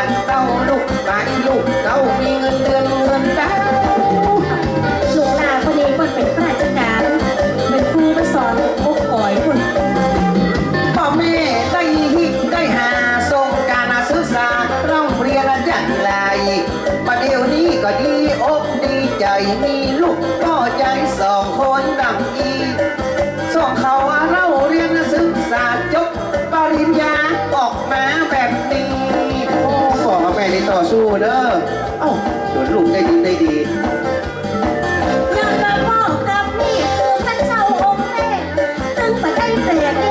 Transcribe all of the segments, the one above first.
านเต้าลูกบ้านลูกเต้ามีเงินเดือนเงินดาวลูกลานคนนี้มันเป็นข้าราชการ เป็นครูมาสอนพวกก่อยคนพ่อแม่ได้ฮิตได้หาส่งการศึกษาเร่องเรียนอย่างไรประเดี๋ยวนี้ก็ดีอกดีใจมีลูกพ่อใจสองคนดังอีสองเขา สู้ๆเด้อเอ้าสวนลุงได้ดีได้ดียามรับพ่อกับมีคือพระเจ้าองค์แม่ตึงประเทศเสี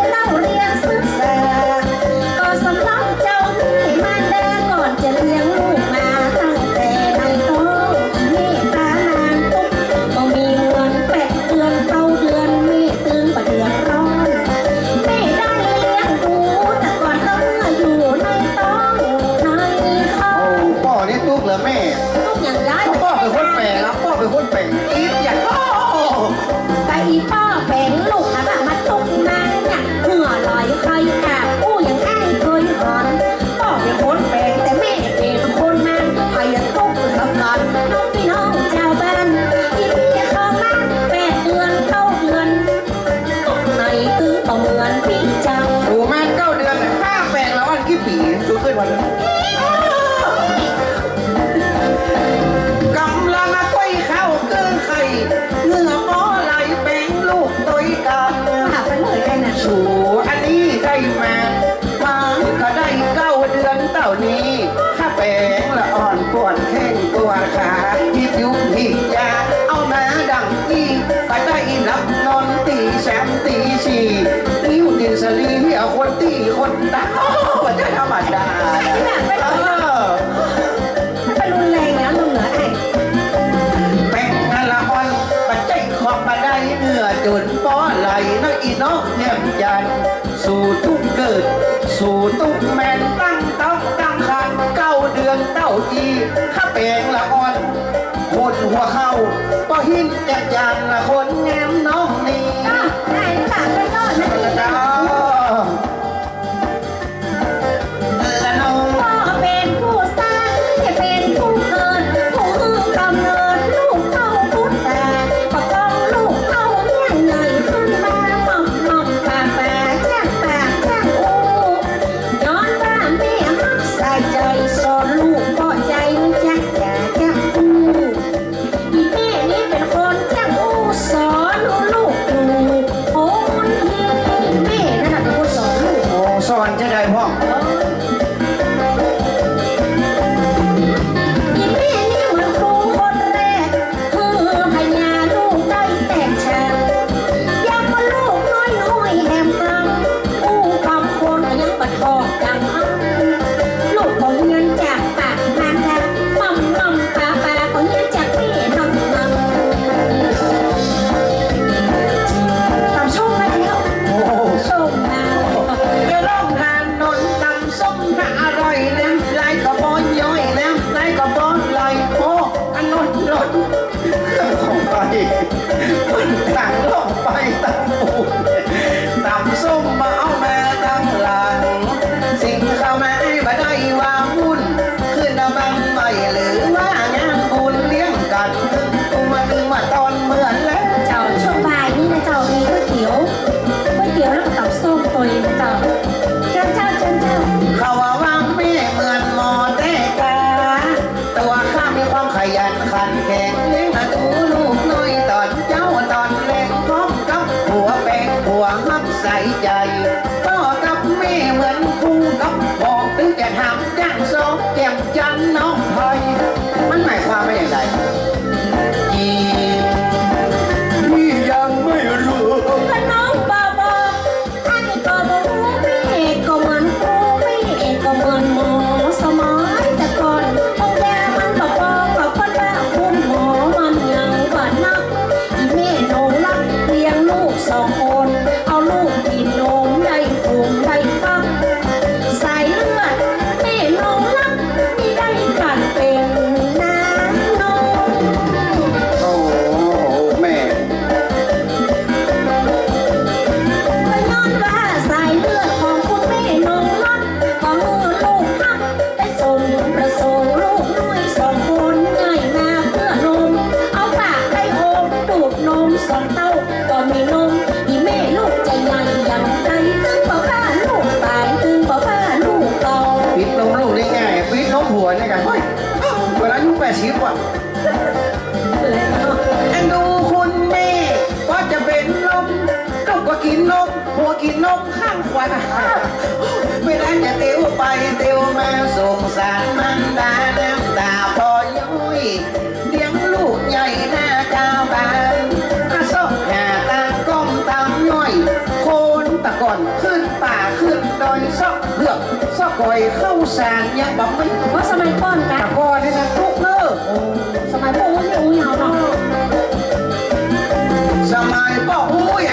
หินจากยางคนแง้มน้องนี่ไหนหลัานแกงอาดูลูกน้อยตอนเจ้าตอนแรงพร้อมกับหัวแป้งหัวมักใส่ใจ ประสงค์ลูกยสองคนง่ายมาเพื่อนม เอาปากให้โอมดูดนมสองเต้าก็มีนมอีแม่ลูกใจใหญ่ยังไงตึงบ่าลูกตายตึงบ่าลูกเก่า ปิดลงลูกได้ง่ายปิดน้องผัวนี่ยกันเฮ้ยเวลาอยุแปสิบว จะติ้วไปติ้วมาสงสารมันดาน้ำตาพอยุ้ยเลี้ยงลูกใหญ่หน้าเจ้าบ้านอาส่กหาตาก้มตามน้อย โคนตะก่อนขึ้นป่าขึ้นดอยซอกเลือกซอกก่อยเข้าสารยังบอกไม่เพราสมัยก่อนนะก่อนนี่นะทุกเลิกสมัยพวกอุ้อุ้ยเอาเนาะสมัยบอกอุ้ย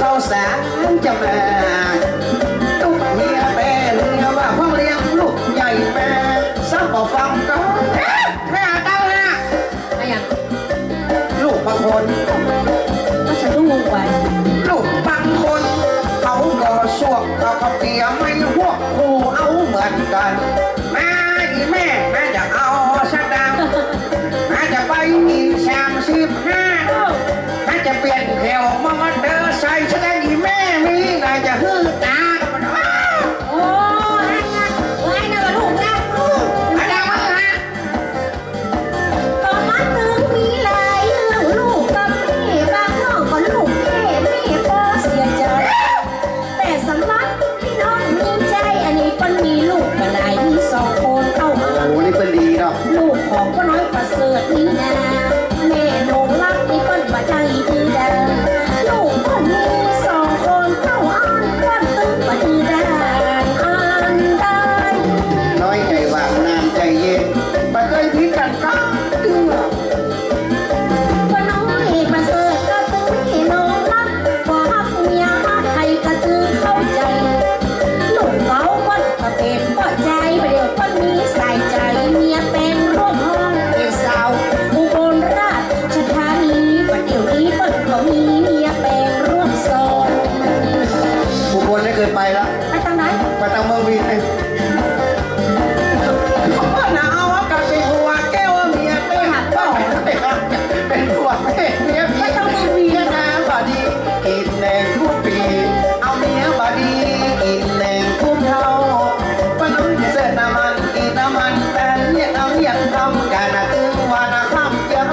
ข้าวสารจะม่ตุ๊กเมียแม่เนื้ว่าพ่อเลี้ยงลูกใหญ่แม่ซ้ำบ่ฟังก็แม่เต้าละอะไรอย่างลูกบางคนก็ฉันต้องงงไปลูกบางคนเขาก็สวกเขาก็เปียไม่พวกคู่เอาเหมือนกัน กันตึงวันความเจ้า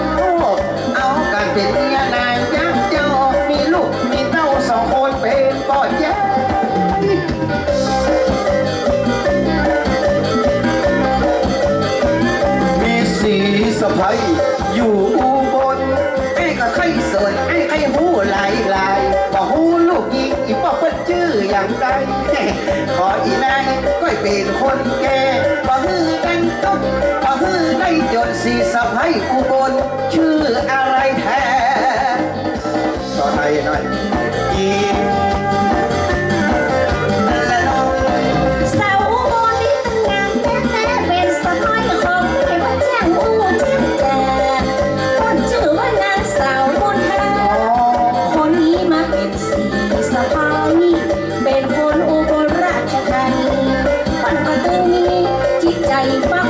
เอากันเป็นเมียนางยักเจ้ามีลูกมีเต้าสองคนเป็นป่อแย่มีสีสะายอยู่บลไอ้ก็ไข่สนไอ้ไข่หูหลาหลายกหูลูกยิงอีป้อเปิ้นชื่อย่างไรขออีนายก็เป็นคนแก่บ่ฮือกันต้อง มือได้จนสีสะพ้ายอุบลชื่ออะไรแท้ต่อไทยหน่อยยีสาวอุบนี่ตั้งงานแท้ๆเป็นสะพ้ายของเทพเจ้าอู่จ้าแจ่คนชื่อว่าสาวมนทาคนนี้มาเป็นสีสะายเป็นคนอุบลราชธานีมันก็ตึงี้จิตใจฟ้า